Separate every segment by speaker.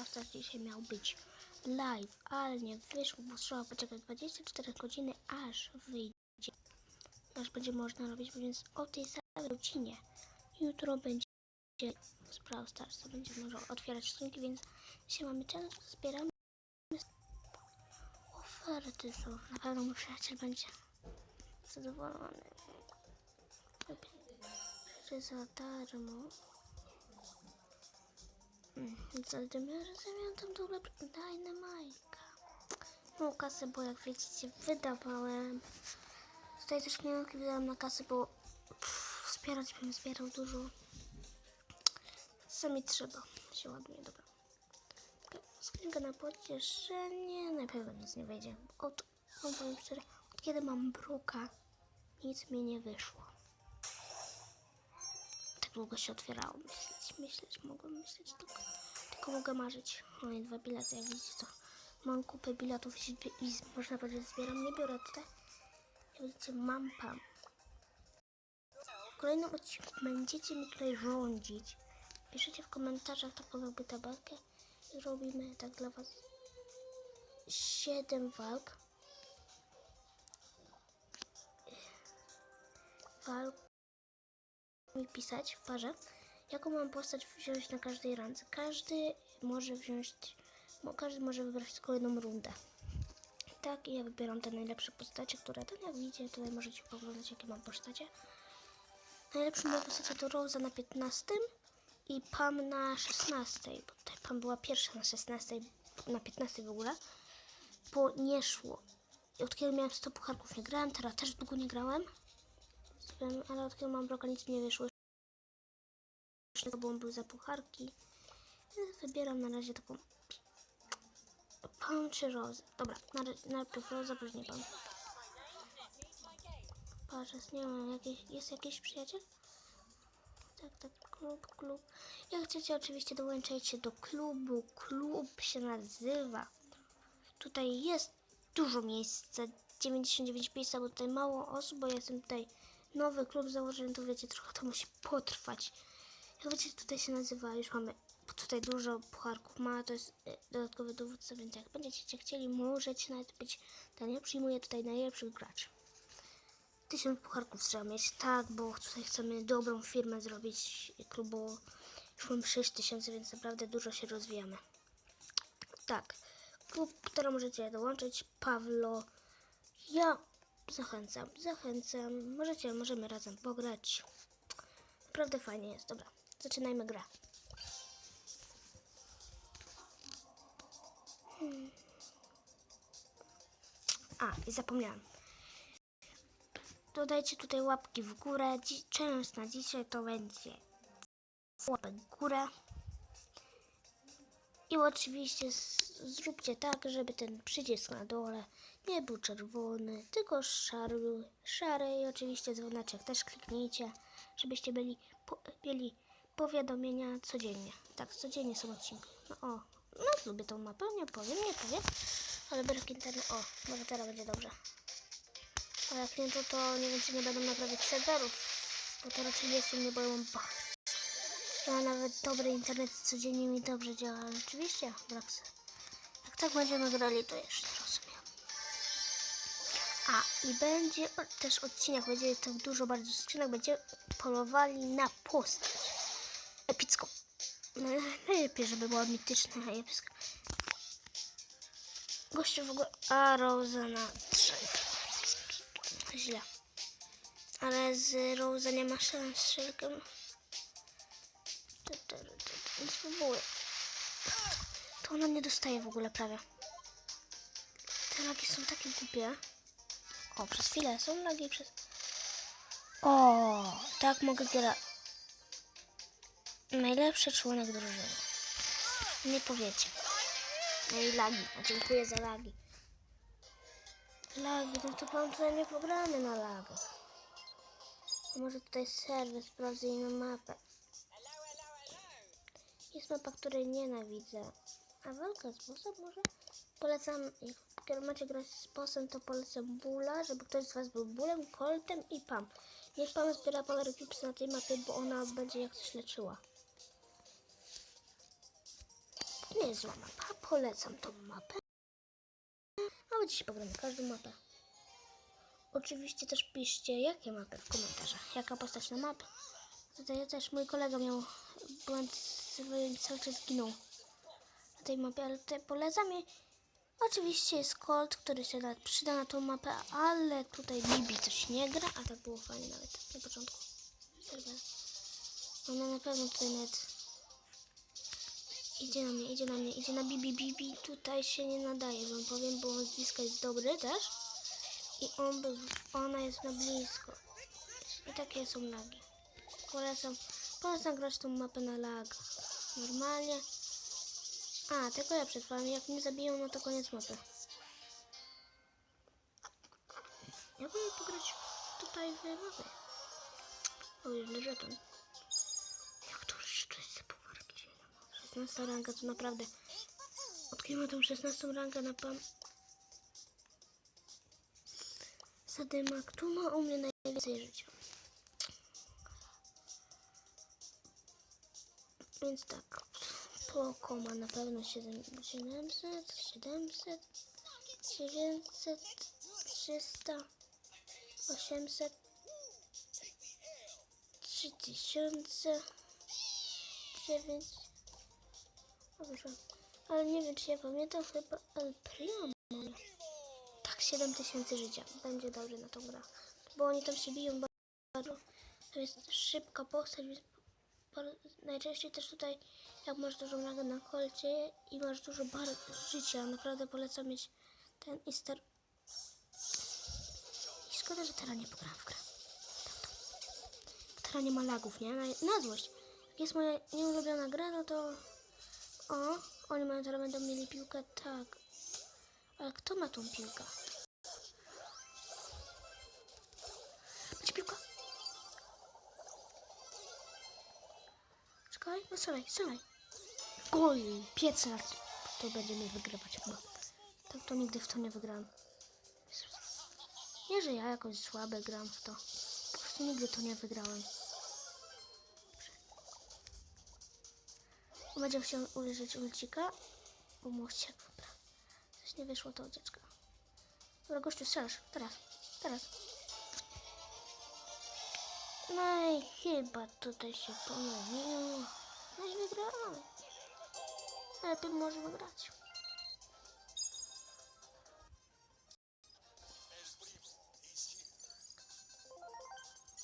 Speaker 1: Stars dzisiaj miał być live, ale nie wyszło, bo trzeba poczekać 24 godziny, aż wyjdzie. Aż będzie można robić, więc o tej samej godzinie jutro będzie z Brawl Starsa, będzie można otwierać skrzynki, więc dzisiaj mamy czas, zbieramy oferty są. Na pewno mój przyjaciel będzie zadowolony. Że za darmo. Mm, Zamiast zamiast tam dole Dynamajka. No kasę, bo jak widzicie wydawałem. Tutaj też pieniądze wydałem na kasę, bo pff, wspierać bym zbierał dużo. Sami trzeba. Się ładnie, dobra. Skrzynka na pocieszenie. Na pewno nic nie wejdzie. Od, od kiedy mam bruka, nic mi nie wyszło. Długo się otwierało. Myśleć, myśleć, mogłem myśleć tylko. Tylko mogę marzyć. Oj, dwa bilety, jak widzicie to. Mam kupę biletów i, można powiedzieć zbieram. Nie biorę tutaj. Jak widzicie, mam pam. W kolejnym odcinku będziecie mi tutaj rządzić. Piszecie w komentarzach taką jakby tabelkę. Robimy tak dla was 7 walk. Walk mi pisać w parze, jaką mam postać wziąć na każdej randce. Każdy może wziąć, każdy może wybrać tylko jedną rundę. Tak, i ja wybieram te najlepsze postacie, które tam jak widzicie, tutaj możecie poglądać jakie mam postacie. Najlepszą moją postacią to Rosa na 15 i Pam na 16, bo tutaj Pam była pierwsza na 16, na 15 w ogóle, bo nie szło. I od kiedy miałem 100 pucharków nie grałem, teraz też długo nie grałem, Wiem, ale od kiedy mam broka nic nie wyszło. Jeszcze bo on był za pucharki. Więc Wybieram na razie taką Pam czy Rozę. Dobra, na, ra- najpierw Roza, później Pam. Patrzę, nie wiem, jakiś, jest jakiś przyjaciel? Tak, tak, klub, klub. Jak chcecie, oczywiście dołączajcie do klubu. Klub się nazywa. Tutaj jest dużo miejsca. 99 miejsca, bo tutaj mało osób, bo ja jestem tutaj nowy klub założony, to wiecie, trochę to musi potrwać. Jak wiecie, tutaj się nazywa, już mamy tutaj dużo pucharków ma, to jest e, dodatkowy dowódca, więc jak będziecie chcieli, możecie nawet być, ten ja przyjmuję tutaj najlepszych graczy. Tysiąc pucharków trzeba mieć, tak, bo tutaj chcemy dobrą firmę zrobić, klubu już mam 6000, więc naprawdę dużo się rozwijamy. Tak, klub, który możecie dołączyć, Pawlo, ja zachęcam, zachęcam, możecie, możemy razem pograć. Naprawdę fajnie jest, dobra, zaczynajmy grę. Hmm. A, i zapomniałam. Dodajcie tutaj łapki w górę. Dzi- na dzisiaj to będzie łapek w górę. I oczywiście z- zróbcie tak, żeby ten przycisk na dole nie był czerwony, tylko szary. szary i oczywiście dzwoneczek też kliknijcie, żebyście byli, po, mieli powiadomienia codziennie. Tak, codziennie są odcinki. No o, no lubię tą mapę, nie powiem, nie powiem. Ale bez internetu, o, może teraz będzie dobrze. A jak nie, to, to nie wiem, czy nie będą naprawiać serwerów. Bo to raczej nie boją ba. Ja nawet dobry internet codziennie mi dobrze działa, ale oczywiście, Brax. Jak tak będziemy grali, to jeszcze rozumiem. A, i będzie też odcinek, będzie tak dużo bardzo skrzynek, będzie polowali na postać epicką. No, Najlepiej, żeby była mityczna, a epicka. Gościu w ogóle, a Rosa na 3. Źle. Ale z Rosa nie ma szans z Nie spróbuję. Ona nie dostaje w ogóle prawie. Te lagi są takie głupie. O, przez chwilę są lagi przez... O, tak mogę grać. Najlepszy członek drużyny. Nie powiecie. No i lagi. Dziękuję za lagi. Lagi, no to pan tutaj nie na lagach. Może tutaj serwer, sprawdzę inną mapę. Jest mapa, której nienawidzę. A walka z bossem może? Polecam, jak macie grać z bossem, to polecam Bula, żeby ktoś z was był Bulem, Coltem i Pam. Niech Pam zbiera Power Cubes na tej mapie, bo ona będzie jak coś leczyła. Niezła mapa, polecam tą mapę. A dzisiaj pogramy każdą mapę. Oczywiście też piszcie, jakie mapy w komentarzach. Jaka postać na mapę. Tutaj też mój kolega miał błąd, cały czas zginął tej mapie, ale tutaj polecam i oczywiście jest Colt, który się da, przyda na tą mapę, ale tutaj Bibi coś nie gra, a tak było fajnie nawet na początku. Ona na pewno tutaj nawet idzie na mnie, idzie na mnie, idzie na Bibi, Bibi tutaj się nie nadaje, wam powiem, bo on z bliska jest dobry też i on był, ona jest na blisko i takie są lagi. Polecam, polecam grać tą mapę na lag. Normalnie. A, tylko ja przetrwałem. Jak mnie zabiją, no to koniec mapy. Ja bym pograć tutaj w mapę. O, jeden żeton. Jak to już to jest za pumarki? 16 ranka, to naprawdę. Od kiedy ma tą 16 rankę na pam... Sadymak, tu ma u mnie najwięcej życia. Więc tak, Poko ma na pewno 7, 700, 700, 900, 300, 800, 3000, 9. O, wyszło. Ale nie wiem, czy ja pamiętam, chyba El Primo. Tak, 7000 życia. Będzie dobrze na tą grę. Bo oni tam się biją bardzo. To jest szybka postać, więc najczęściej też tutaj, jak masz dużą rangę na kolcie i masz dużo bar życia, naprawdę polecam mieć ten Easter. I szkoda, że teraz nie pograłam w grę. Teraz nie ma lagów, nie? Na, na złość. Jak jest moja nieulubiona gra, no to... O, oni mają teraz będą mieli piłkę, tak. Ale kto ma tą piłkę? Strzelaj, strzelaj. Gol, piec raz. To będziemy wygrywać chyba. Tak to nigdy w to nie wygram. Nie, że ja jakoś słabe gram w to. Po prostu nigdy to nie wygrałem. Będzie chciał użyć ulcika. Bo mu chciał. Dobra. Coś nie wyszło to ucieczka. Dobra, gościu, strzelasz. Teraz. Teraz. No i chyba tutaj się pomyliło. No i wygrałem. Lepiej może wygrać.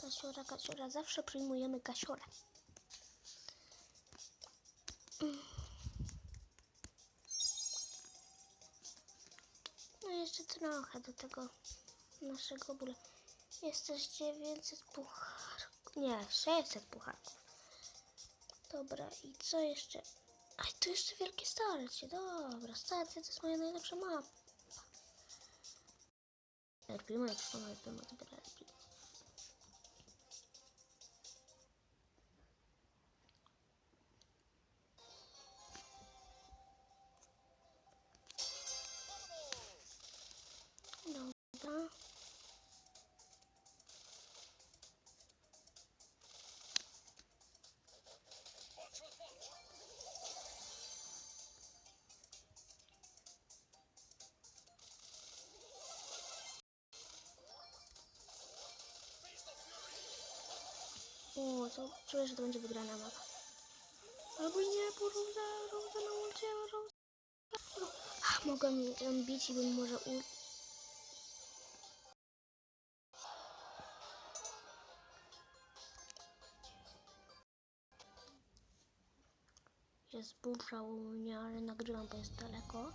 Speaker 1: Kasiora, kasiora. Zawsze przyjmujemy kasiora. No jeszcze trochę do tego naszego bólu. Jest też 900 pucharków. Nie, 600 pucharków. Dobra, i co jeszcze? Aj, to jeszcze wielkie starcie. Dobra, starcie to jest moja najlepsza mapa. RP, moja przyszła RP, ma O, to czuję, że to będzie wygrana mapa. Albo nie, bo Rosa, Rosa nauczyła, Rosa. Ach, mogłem ją bić i bym może u... Jest burza u mnie, ale nagrywam, bo jest daleko.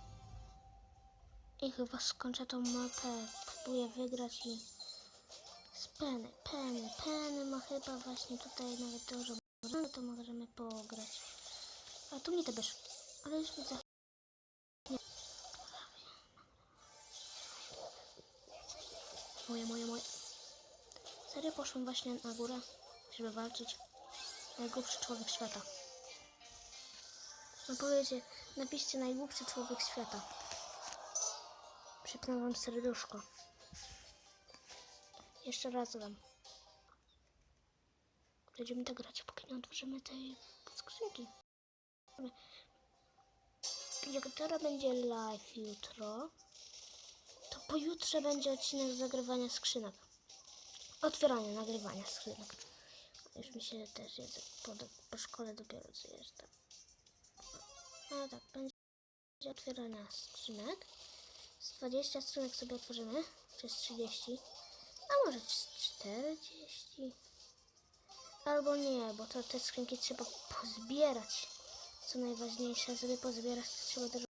Speaker 1: I chyba skończę tą mapę. Próbuję wygrać i... Penny, Penny, Penny ma chyba właśnie tutaj nawet dużo no to możemy pograć. A tu mnie te bierz. Ale już widzę. Nie. Moje, moje, moje. Serio poszłem właśnie na górę, żeby walczyć. Najgłupszy człowiek świata. No powiecie, napiszcie najgłupszy człowiek świata. Przypnę wam serduszko. Jeszcze raz dam. Będziemy tak grać, póki nie otworzymy tej skrzynki. jutro będzie live jutro, to pojutrze będzie odcinek zagrywania skrzynek. Otwierania, nagrywania skrzynek. Już mi się też jest po, po szkole dopiero jestem. A tak, będzie otwierania skrzynek. Z 20 skrzynek sobie otworzymy, czy z 30, a może z 40. Albo nie, bo to te skrzynki trzeba pozbierać. Co najważniejsze, żeby pozbierać, to trzeba też